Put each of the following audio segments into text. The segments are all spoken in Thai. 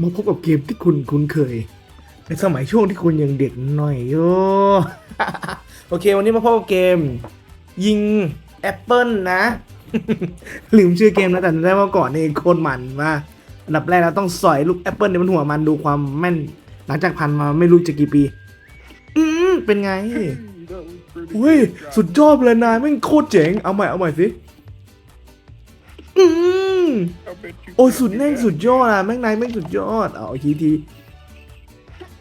มาพบกับเกมที่คุณคุ้นเคย ในสมัยช่วงที่คุณยังเด็กหน่อยโยโอเค วันนี้มาพบกับเกม ยิงแอปเปิลนะ ลืมชื่อเกมนะแต่ได้ว่าก่อนนี่โคตรมันมาอันดับแรกเราต้องสอยลูกแอปเปิลในบนหัวมันดูความแม่น หลังจากพันมาไม่รู้จะกี่ปี อืมเป็นไงเฮ้ยสุดยอดเลยนายแม่งโคตรเจ๋ง เอาใหม่เอาใหม่สิอืม โอ้ยสุดแม่งสุดยอดอะแม่งนายแม่งสุดยอดเอาอีกทีที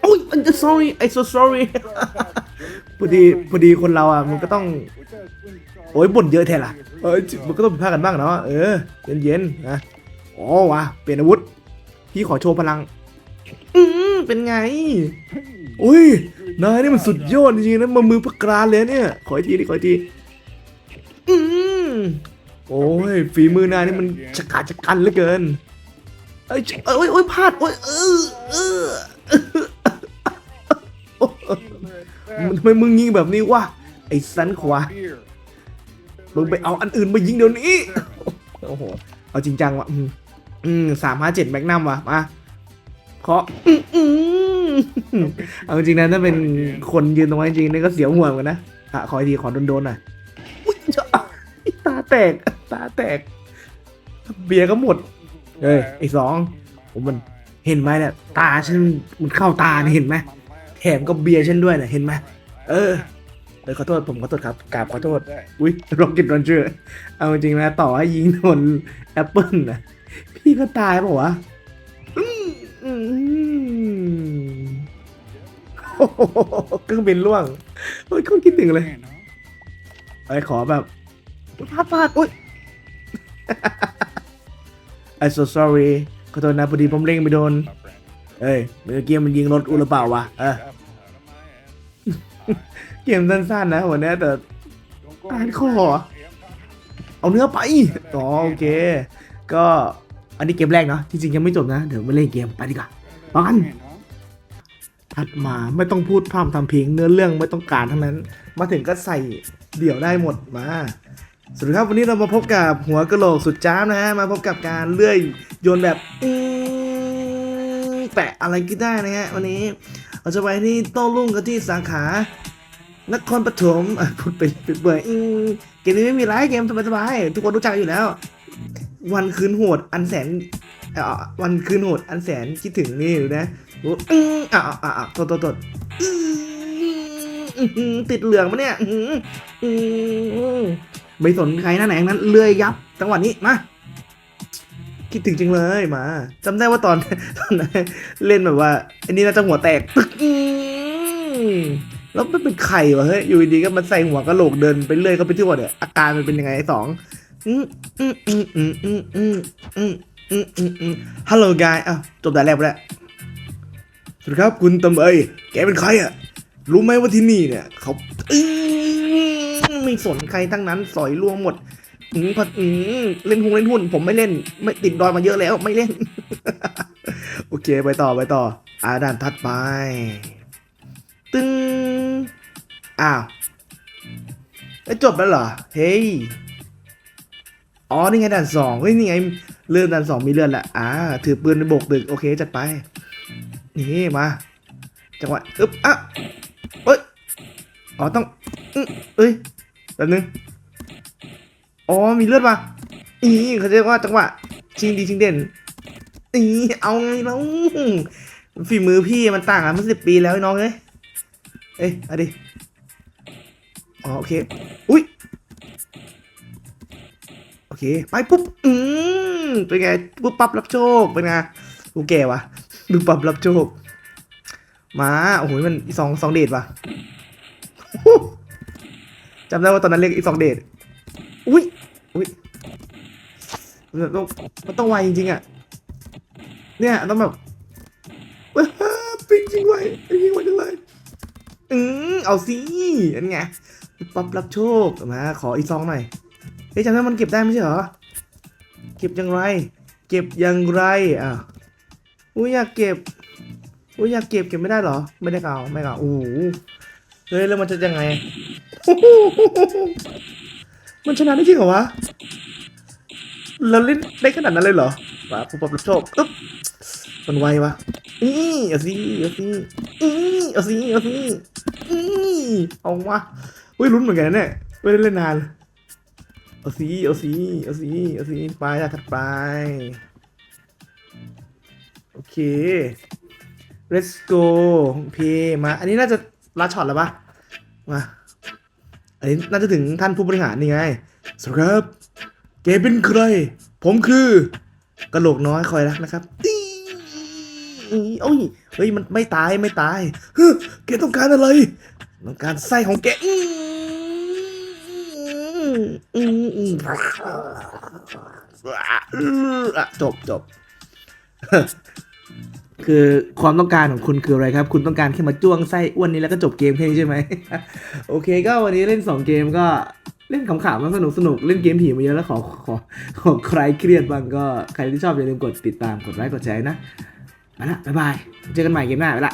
โอ้ย I'm so sorry I so sorry พอดีพอดีคนเราอะมันก็ต้องโอ้ยบ่นเยอะแท้ล่ะเออมันก็ต้องผิดพลาดกันบ้างเนาะเออเย็นๆนะอ๋อวะเปลี่ยนอาวุธพี่ขอโชว์พลัง อืมเป็นไงโอ้ยนายนี่มันสุดยอดจริงๆนะมามือประกรานเลยเนี่ย ขออีกทีดิขออีกที โอ้ยฝีมือนายนี่มันชะกาจชะกันเหลือเกินเอ้ยเอ้ยโอ้ยพลาดโอ้ยเออเออมันทำไมมึงยิงแบบนี้วะไอ้สันขวามึงไปเอาอันอื่นมายิงเดี๋ยวนี้โอ้โหเอาจริงจังว่ะอืมอืมสามห้าเจ็ดแมกนัมว่ะมาขออืมอืมเอาจริงนะถ้าเป็นคนยืนตรงนั้นจริงนี่ก็เสียวหัวเหมือนกันนะขออีกทีขอโดนๆหน่อย แตกตาแตก เบียร์ก็หมดเฮ้ยไอ้สองผมมันเห็นไหมเนี่ยตาฉันมันเข้าตาเนี่ยเห็นไหมแถมก็เบียร์ฉันด้วยเนี่ยเห็นไหมเออเออขอโทษผมขอโทษครับกราบขอโทษ อุ้ย Rocket Launcher เอาจริงนะต่อให้ยิงโดนแอปเปิลนะพี่ก็ตายเปล่าวะเครื่องบินล่วงโอ้ยคนคิดถึงเลยไอ้ขอแบบ พลาดพลาดอุ้ย I'm so sorry ขอโทษนะพอดีผมเล่งไปโดน เอ้ยเมื่อกี้มันยิงรถอุลเปล่าวะเออเกมสั้นๆนะวันนี้แต่อ่านข้อเอาเนื้อไปอ๋อโอเค ก็อันนี้เกมแรกเนาะที่จริงยังไม่จบนะ เดี๋ยวมาเล่นเกมไปดีกว่าปกันถัดมาไม่ต้องพูดพร่ำทำเพลงเนื้อเรื่องไม่ต้องการทั้งนั้น มาถึงก็ใส่เดี่ยวได้หมดมา สวัสดีครับวันนี้เรามาพบกับหัวกะโหลกสุดจ้ามนะฮะมาพบกับการเลื่อยโยนแบบอืมแปะอะไรก็ได้นะฮะวันนี้เราจะไปที่โต้รุ่งกันที่สาขานครปฐมอะพูดไปเปื่อเกมนี้ไม่มีไรเกมสบายๆทุกคนรู้จักอยู่แล้ว วันคืนโหดอันแสนอวันคืนโหดอันแสนคิดถึงนี่ดูนะอืมอะอะอะอะโทษโทษโทษอืมอื้อหือติดเหลืองมาเนี่ยอื้อหือ ไม่สนใครนั่นไหนนั้นเลื่อยยับจังหวะนี้มาคิดถึงจริงเลยมาจำได้ว่าตอนตอนนั้นเล่นแบบว่าอันนี้น่าจะหัวแตกตึ๊กแล้วมันเป็นไข่วะเฮ้ยอยู่ดีก็มันใส่หัวกระโหลกเดินไปเรื่อยก็ไปทั่วเนี่ยอาการมันเป็นยังไงสองอืมอืมอืมอืมอืมอืมอืมอืมอืมฮัลโหลกายอะจบแต่แรกแล้วสวัสดีครับคุณตำเอยแกเป็นใครอะ รู้ไหมว่าที่นี่เนี่ยเขาอืม ไม่สนใครทั้งนั้น สอยล่วงหมดอืมพออืมเล่นหุ้นเล่นหุ้น ผมไม่เล่น ไม่ติดดอยมาเยอะแล้วไม่เล่น โอเคไปต่อไปต่อ อ่าด่านถัดไป ตึ้งอ้าวเอ้ยจบแล้วเหรอ เฮ้ย อ๋อ นี่ไงด่านสองเฮ้ย นี่ไง เลื่อนด่านสองมีเลื่อนละอ่า ถือปืนในโบกตึก โอเค จัดไป นี่มา จังหวะ อึ๊บอะเอ้ย อ๋อ ต้องอึ๊เอ้ย แป๊บนึง อ๋อ มีเลือดมาอีเขาเรียกว่าจังหวะชิงดีชิงเด่นอีเอาไงแล้วฝีมือพี่มันต่างกันมาสิบปีแล้วไอ้น้องเอ้ย เอ้ยอาดิ อ๋อโอเค อุ้ย โอเค ไปปุ๊บ อืมเป็นไง ปุ๊บปั๊บรับโชค เป็นไงกูแก่วะดูปั๊บรับโชค มา โอ้โห มันสองสองเดทว่ะ จำได้ว่าตอนนั้นเรียกอีสองเดทอุ้ยอุ้ยมันต้องมันต้องไวจริงๆอะ เนี่ยต้องแบบปิ๊งจริงไวปิ๊งจริงไวจังเลยอืมเอาสิอันไงปั๊บรับโชคมาขออีซองหน่อยเฮ้ยจำได้มันเก็บได้ไม่ใช่เหรอ เก็บยังไร เก็บยังไรอะอุ้ยอยากเก็บอุ้ยอยากเก็บเก็บไม่ได้เหรอ ไม่ได้เก่าไม่เก่าโอ้ เฮ้ยแล้วมันจะยังไง มันชนะได้จริงเหรอวะเราเล่นได้ขนาดนั้นเลยเหรอมาปุ๊บปั๊บรับโชคอึ๊บมันไววะอีเอาสิเอาสิอีเอาสิเอาสิอีเอาวะอุ้ยลุ้นเหมือนกันเนี่ยไม่ได้เล่นนานเอาสิเอาสิเอาสิเอาสิไปอะถัดไป โอเค let's go เพมา อันนี้น่าจะลัดช็อตแล้วปะ มาอันนี้น่าจะถึงท่านผู้บริหารนี่ไงสวัสดีครับเกเป็นใคร ผมคือกระโหลกน้อยคอยรักนะครับตีโอ้ยเฮ้ยมันไม่ตายไม่ตายเฮ้ยแกต้องการอะไร ต้องการไส้ของแกจบจบ คือความต้องการของคุณคืออะไรครับ คุณต้องการแค่มาจ้วงไส้อ้วนนี้แล้วก็จบเกมแค่นี้ใช่ไหม โอเค ก็วันนี้เล่น 2 เกมก็เล่นขำๆมันสนุกสนุกเล่นเกมผีมาเยอะแล้วขอขอขอใครเครียดบ้างก็ใครที่ชอบอย่าลืมกดติดตามกดไลค์กดแชร์นะ มาละบ๊ายบาย เจอกันใหม่เกมหน้าไปละ